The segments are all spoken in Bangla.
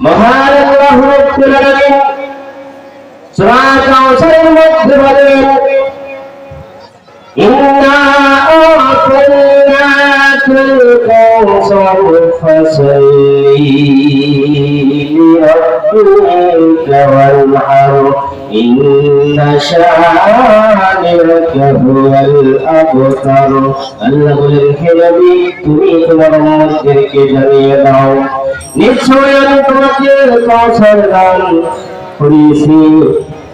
মহান আল্লাহ রব্বুল আলামিন সূরা কাউসারের মধ্যে বলেন ইন্না কাউসার ফাসাল্লি লিরাব্বিকা ওয়ানহার ইন্না শানি'াকা হুয়াল আবতার আল্লাহ বলেন হে নবী তুমি তোমার উম্মতদেরকে জানিয়ে দাও নিশ্চয় আমি তোমাকে কাউসার দান করিয়েছি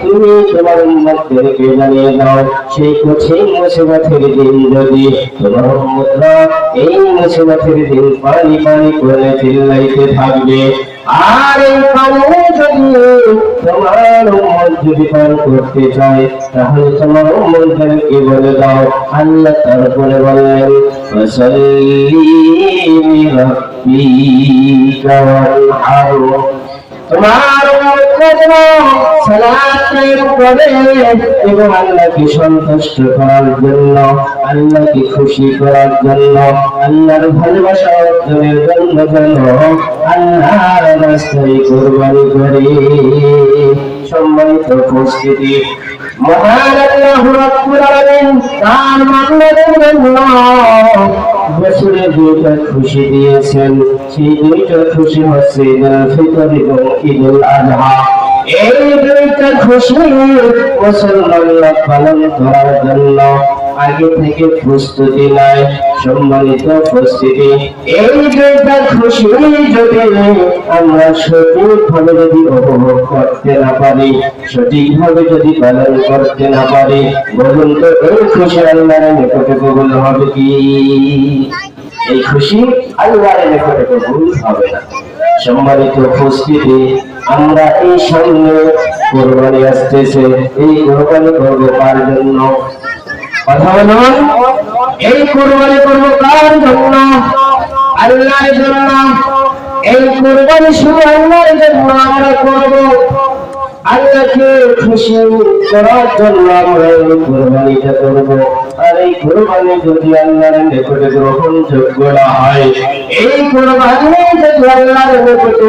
তুমি তোমার উম্মতদেরকে জানিয়ে দাও সেই দিন যদি তোমার উম্মতরা এই মুসিবতের দিন পানি পানি করে চিল্লাইতে থাকবে আর এই পানি যদি তোমার যদি পান করতে চায় তাহলে তোমার বলে দাও আল্লাহ তারপরে বললেন ফসল্লি ওয়ানহার তোমার জন্য সালাত কায়েম করে এবং আল্লাহকে সন্তুষ্ট করার জন্য, আল্লাহকে খুশি করার জন্য, আল্লাহর ভালোবাসা অর্জনের জন্য করে। উপস্থিতি মহান আল্লাহ রাব্বুল আলামিন তার মানবের জন্য বছরে দুইটা খুশি দিয়েছেন। সেই দুইটা খুশি হচ্ছে ফিতর এবং ঈদুল আজহা এই দুইটা আগে থেকে প্রস্তুতি নেয়, সম্মানিত উপস্থিতি। এই দুইটা খুশি যদি আমরা সঠিকভাবে যদি উপভোগ করতে না পারি, সঠিকভাবে যদি পালন করতে না পারি, বলুন তো এই খুশি আল্লাহর নিকটে কবুল হবে কি? এই খুশি আল্লাহর নিকটে কবুল হবে না। সম্মানিত উপস্থিতি আমরা এই সামনে কোরবানি আসতেছে, এই কোরবানি করব কার জন্য? কথা বলুন এই কোরবানি করব কার জন্য? আল্লাহর জন্য। এই কোরবানি শুধু আল্লাহর জন্য আমরা করব। আল্লাহকে খুশি করার জন্য আমরা এই কোরবানিটা করব। আর এই কোরবানি যদি আল্লাহর নিকটে গ্রহণযোগ্য না হয়, এই কোরবানি যদি আল্লাহর নিকটে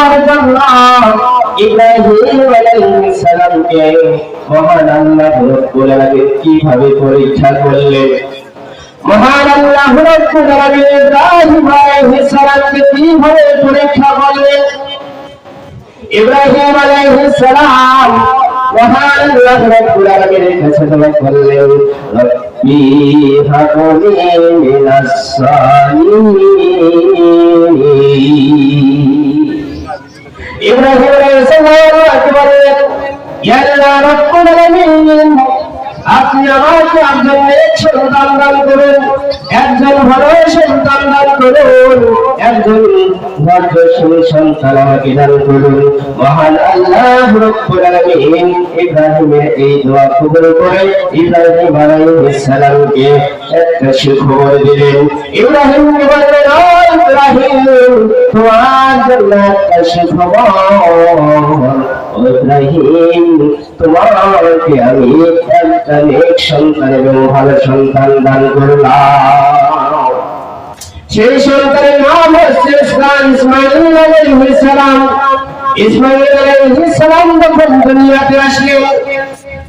হওয়ার জন্য ইব্রাহিম আলাইহিস সালামকে মহান আল্লাহ কীভাবে পরীক্ষা করলেন? মহান আল্লাহ ইব্রাহিম আলাইহিস সালাম বললেন ইয়া রাব্বুল আলামিন। আপনি আমাকে একজন নেক সন্তান দান করুন একজন ভালো সন্তান দান করুন একজন ধৈর্যশীল সন্তান আমাকে দান করুন। মহান আল্লাহ রব্বুল আলামিন ইব্রাহিমের এই দোয়া কবুল করে ইব্রাহিম আলাইহিস সালামকে একটা সুখবর দিলেন। ইব্রাহিমকে বললেন ইব্রাহিম, তোমার জন্য একটা সুখবর ইব্রাহিম তোমাকে আমি একটা নেক সন্তান এবং ভালো সন্তান দান করলাম। সেই সন্তানের নাম হচ্ছে ইসলাম, ইসমাইল ইসমাইল আলাইহিস সালাম যখন দুনিয়াতে আসলেন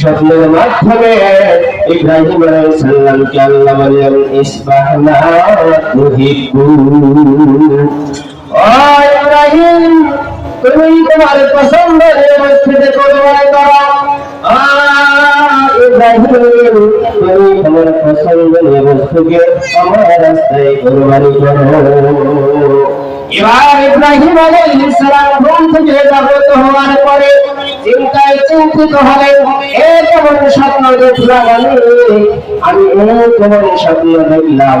স্বপ্নের মাধ্যমে ইব্রাহিম আলাইহিস আল্লাহ বললেন ইসবাহনা তুহিব্বু ও ইব্রাহিম, তুমি তোমার পছন্দের মসজিদে কোরবানি করো। ইব্রাহিম, তুমি তোমার পছন্দের বস্তুকে আমার রাস্তায় কোরবানি করো। এবার ইব্রাহিম আলাইহিস সালাম ঘুম থেকে জাগ্রত হওয়ার পরে চিন্তায় চিন্তিত হলে এ কেমন স্বপ্ন দেখলাম আমি আমি এ কেমন স্বপ্ন দেখলাম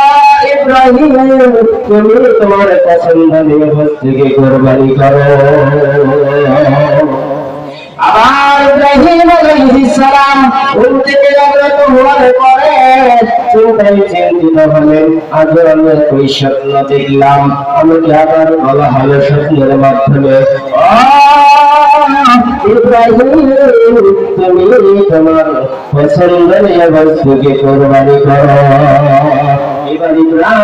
তুমি তোমার পছন্দনীয় বস্তুকে কোরবানি করো আমি আবার বলা হলো স্বপ্নের মাধ্যমে তুমি তোমার বস্তুকে কোরবানি করো এবার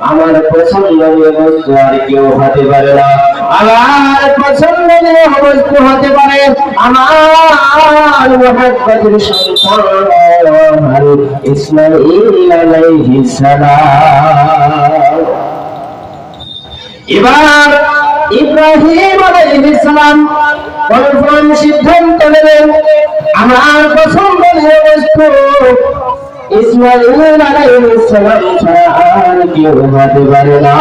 আমার পছন্দনীয় বস্তু আর কেউ হতে পারে না। আমার পছন্দনীয় বস্তু হতে পারে, আমার সন্তান ইসমাঈল এবার ইব্রাহিম আলাইহিস সালাম কনফার্ম সিদ্ধান্ত নেবেন আমার পছন্দের বস্তু ইসমাইল আলাইহিস সালাম ছাড়া আর কেউ হতে পারে না।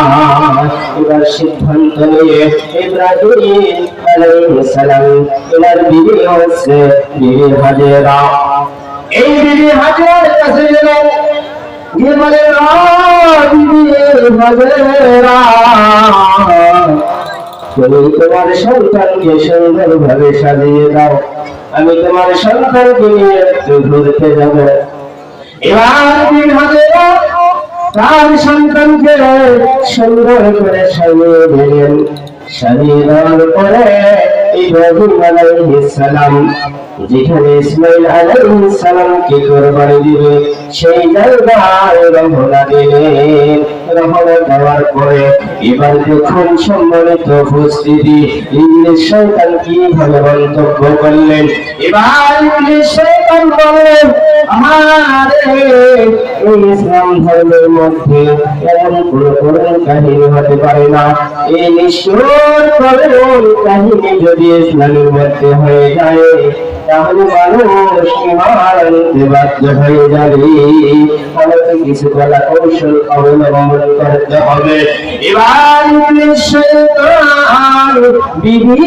এবার সিদ্ধান্ত নিয়ে ইব্রাহিম আলাইহিস সালাম এনার বিবি হচ্ছে বিবি হাজেরা। এই বিবি হাজেরার কাছে গেলেন গিয়ে বলে বিবি হাজেরা। তুমি তোমার সন্তানকে সুন্দর ভাবে সাজিয়ে দাও। আমি তোমার সন্তানকে নিয়ে একটু ঘুরতে যাব। এবার তার সন্তানকে সুন্দর করে সাজিয়ে দিলেন। সাজিয়ে দেওয়ার পরে যেখানে ইসমাইল আলাইহিস দিবে, সেই জায়গায় রহনা দিলেন। রহনা দেওয়ার পরে এবার দেখুন সম্মানিত উপস্থিতি ইংলিশ শয়তান কীভাবে মন্তব্য করলেন? এবার ইংলিশ শয়তান বললেন আমারে এই ইসলাম ধর্মের মধ্যে এমন কোন করুণ কাহিনী হতে পারে না। এই নিষ্ঠুর করুণ কাহিনী যদি ইসলামের মধ্যে হয়ে যায় তাহলে মানুষ ইমান আনতে বাধ্য হয়ে যাবে আমাকে কিছু কলা কৌশল অবলম্বন করতে হবে এবার বিবি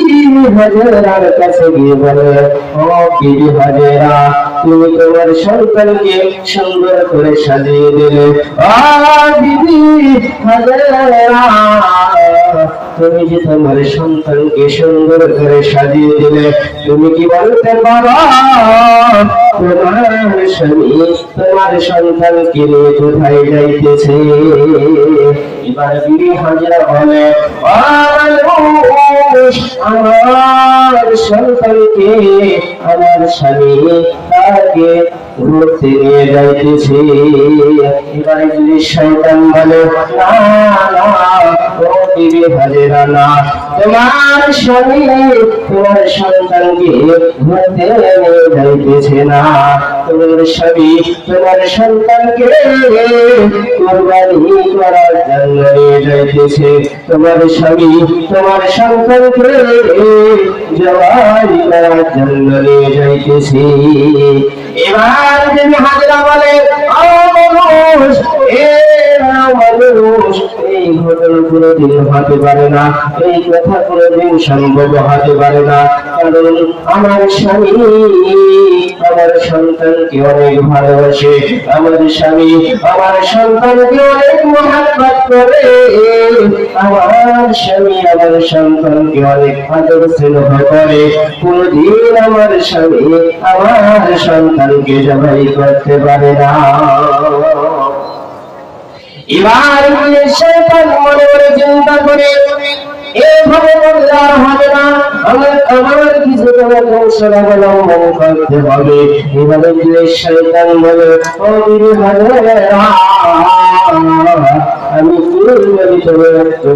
হাজেরার কাছে গিয়ে বলে, ও বিবি হাজেরা তুমি তোমার সন্তানকে সুন্দর করে সাজিয়ে দিলে তুমি যে তোমার সন্তানকে সুন্দর করে সাজিয়ে দিলে, তুমি কি বলতে পারো? তোমার স্বামী তোমার সন্তানকে নিয়ে কোথায় যাইতেছে? এবার বিবি হাজরা বলে "ও মানুষ, আমার সন্তানকে তাকে তোমার স্বামী তোমার সন্তানকে তোমার স্বামী, তোমার সন্তানকে কোরবানি করার জন্য নিয়ে যাইতেছে, তোমার স্বামী, তোমার সন্তানকে জবাই করার জন্য নিয়ে যাইতেছে। এবার যদি হাজরা বলে আমার স্বামী, আমার সন্তান সন্তানকে অনেক আমার স্বামী, আমার আমার স্বামী, আমার জবাই করতে পারে না এবার শয়তান মনে মনে চিন্তা করে, এভাবে করলে আর হবে না। আমার আমার কিছু কোনো কৌশল অবলম্বন করতে হবে। এভাবে ইবলিস শয়তান বলে, ও বিবি আমি কুরবানি তবে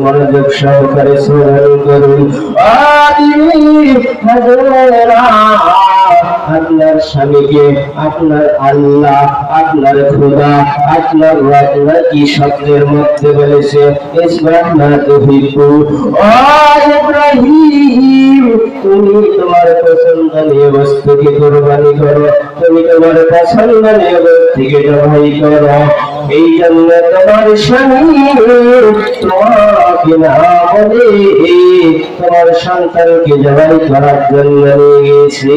মনোযোগ সহকারে শ্রবণ করুন। বিবি হাজেরা আপনার স্বামীকে, আপনার আল্লাহ, আপনার খোদা, আপনার রত্না কি শব্দের মধ্যে বলেছে তুমি তোমার পছন্দনীয় বস্তুকে কুরবানি করো, তুমি তোমার পছন্দনীয় বস্তুকে জবাই করো। এই জন্য তোমার স্বামী, তোমাকে না বলে তোমার সন্তানকে জবাই করার জন্য নিয়ে গেছে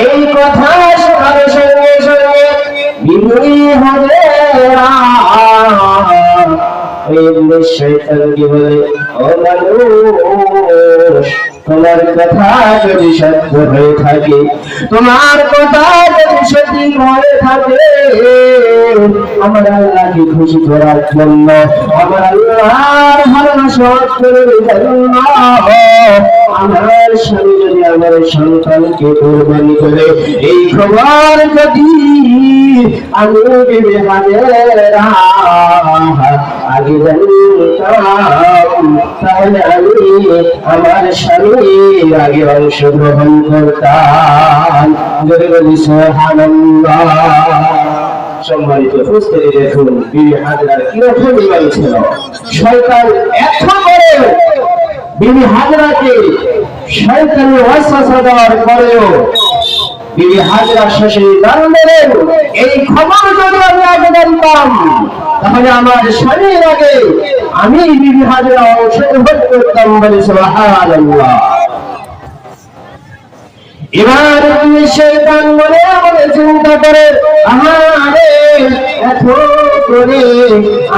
এই কথা শোনার সঙ্গে সঙ্গে বিবি হবে ইবলিস শয়তানকে বলে, ও মানুষ তোমার কথা যদি সত্য হয়ে থাকে, তোমার কথা যদি সঠিক হয়ে থাকে, আমার আল্লাহকে খুশি করার জন্য, আমার আল্লাহর ভালোবাসা অর্জনের জন্য, আমার স্বামী যদি আমার সন্তানকে কোরবানি করে, এই খবর যদি আমি বিবে আগে জানতাম, তাহলে আমি আমার স্বামীর আগে অংশগ্রহণ করতাম যদি সম্মানিত উপস্থিতি দেখুন বিবি হাজরার কীরকম ইমান ছিল শয়তান এত বিবি হাজরাকে দেওয়ার পরেও বিবি হাজরা শেষে দান এই খবর যদি আমি আগে জানতাম, তাহলে আমার স্বামীর আগে আমি বিবি হাজরা অংশগ্রহণ করতাম বলে সুবহানাল্লাহ। এবার তুমি শয়তান মনে মনে চিন্তা করে, আহারে, এত করে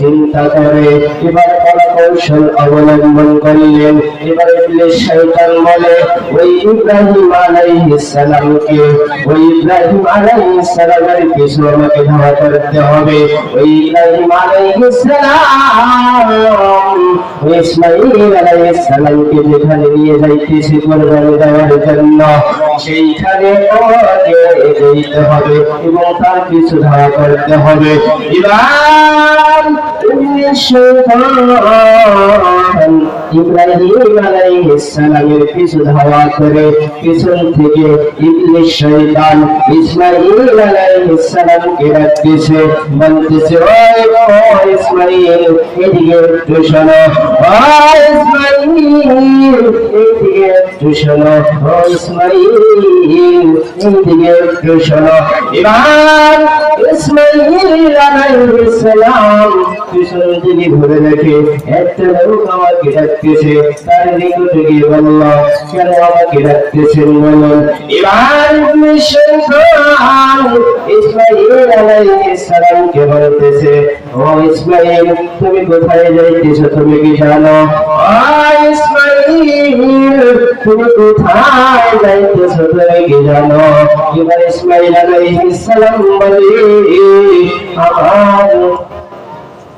চিন্তা করে, এবার কৌশল অবলম্বন করলেন। এবার ইবলিস শয়তান বলে, ওই ইব্রাহিম আলাইহিস সালামকে, ওই ইব্রাহিম আলাইহিস সালামের পিছু আমাকে ধাওয়া করতে হবে। ওই ইব্রাহিম আলাইহিস সালাম ইসমাঈল আলাইহিস যেখানে নিয়ে যাইতেছে কোরবানি দেওয়ার জন্য, সেইখানে যেতে হবে এবং তার পিছু ধাওয়া করতে হবে। এবার ইব্রাহিম আলাইহিস সালামের পিছু ধাওয়া করে পিছন থেকে ইবলিস শয়তান ইসমাঈল আলাইহিস সালামকে ডাকতেছে, বলতেছে, ওই, ও ইসমাঈল, এদিকে একটু শোনো, ও ইসমাঈল, এদিকে একটু শোনো, ও ইসমাঈল, এদিকে একটু শোনো। এবার ইসমাঈল আলাইহিস সালাম পিছন দিকে ঘুরে দেখে একটা লোক আমাকে ডাকতেছে, তার নিকটে গিয়ে বলল, কেন আমাকে ডাকতেছেন বলুন? এবার তুমি কোথায় যাইতেছো তুমি কি জানো? তুমি কোথায় যাইতেছো তুমি কি জানো? এবার ইসমাঈল আলাইহিস সালাম বলে, আমার এবার ইসমাইল আলাইহিস সালাম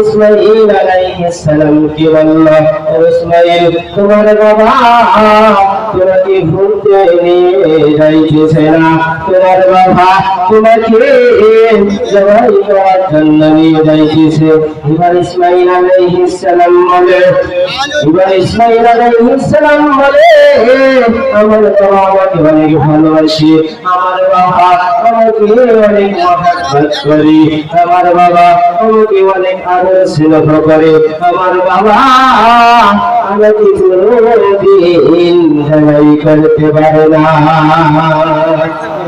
ইসমাইল আলাইহিস সালাম কি বলল ইসমাইল তোমার বাবা তোমাকে ঘুরতে নিয়ে যাইতেছে না। তোমার বাবা তোমাকে জবাই করার জন্য নিয়ে যাইতেছে। এবার ইসমাইল আলাইহিস বলে, এবার ইসমাইল আলাইহিস বলে, আমার বাবা আমাকে অনেক ভালোবাসে। আমার বাবা আমাকে অনেক মহাব্বত করে। আমার বাবা আমাকে অনেক আদর করে আমার বাবা। আমাকে কোনোদিন করতে পারে না।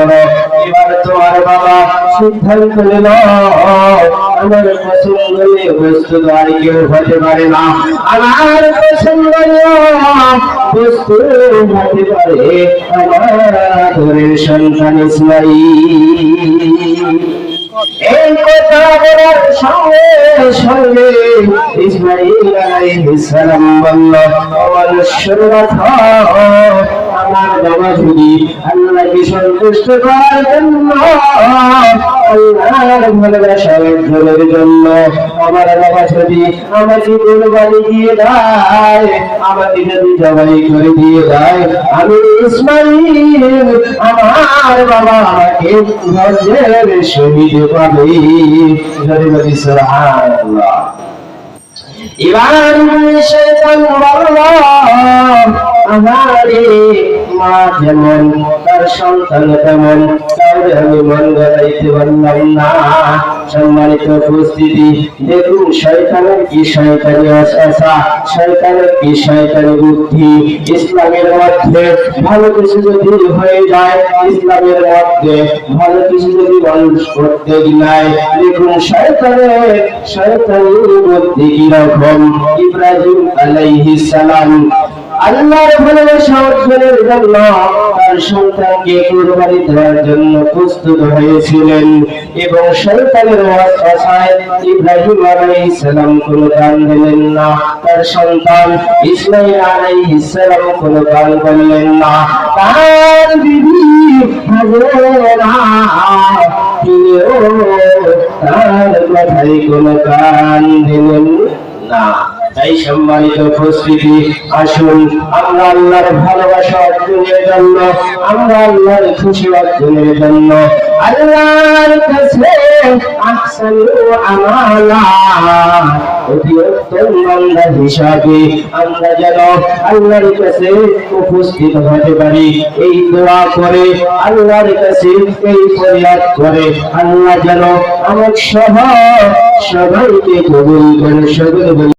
করো এবার তোমার বাবা সিদ্ধান্ত নিল। আমার পছন্দ এই বস্তু তো আর কেউ হতে পারে না। আমার পছন্দ বস্তু হতে পারে আমার আদরের সন্তান বলল আমার বাবা যদি আল্লাহকে জন্য, আল্লাহর ভালোবাসা অর্জনের আমার বাবা যদি আমাকে কোরবানি দিয়ে দেয় আমাকে যদি জবাই করে দিয়ে দেয়, আমি ইসমাইল, আমার বাবা আমারে মা যেমন, তার সন্তান তেমন কাউরে আমি মন গলাইতে পারলাম না। সম্মানিত উপস্থিতি, দেখুন শয়তানের কি শয়তানি আশা শয়তানের কি শয়তানি বুদ্ধি। ইসলামের মধ্যে ভালো কিছু যদি হয়ে যায়, ইসলামের মধ্যে ভালো কিছু যদি মানুষ করতে গিলায়, দেখুন শয়তানের শয়তানি বুদ্ধি কীরকম? ইব্রাহিম আলাইহিস সালাম আল্লাহর ভালোবাসা অর্জনের জন্য তার সন্তানকে কুরবানি দেওয়ার জন্য প্রস্তুত হয়েছিলেন এবং সন্তানের ওয়াসায় ইব্রাহিম আলাইহিস সালাম কোনো দান দিলেন না। তার সন্তান ইসমাইল আলাইহিস সালাম কোনো দান করলেন না। তার বিবি হাজেরা, তিনিও তার কথায় কোনো কান দিলেন না। তাই সম্মানিত উপস্থিতি, আসুন আমরা আল্লাহর ভালোবাসা অর্জনের জন্য, আমরা আল্লাহর খুশি অর্জনের জন্য আল্লাহর কাছে আমালা অতি উত্তম হিসাবে আমরা যেন আল্লাহর কাছে উপস্থিত হতে পারি। এই দোয়া করে আল্লাহর কাছে, এই করে আল্লাহ যেন আমার সহ সবাইকে কবুল করে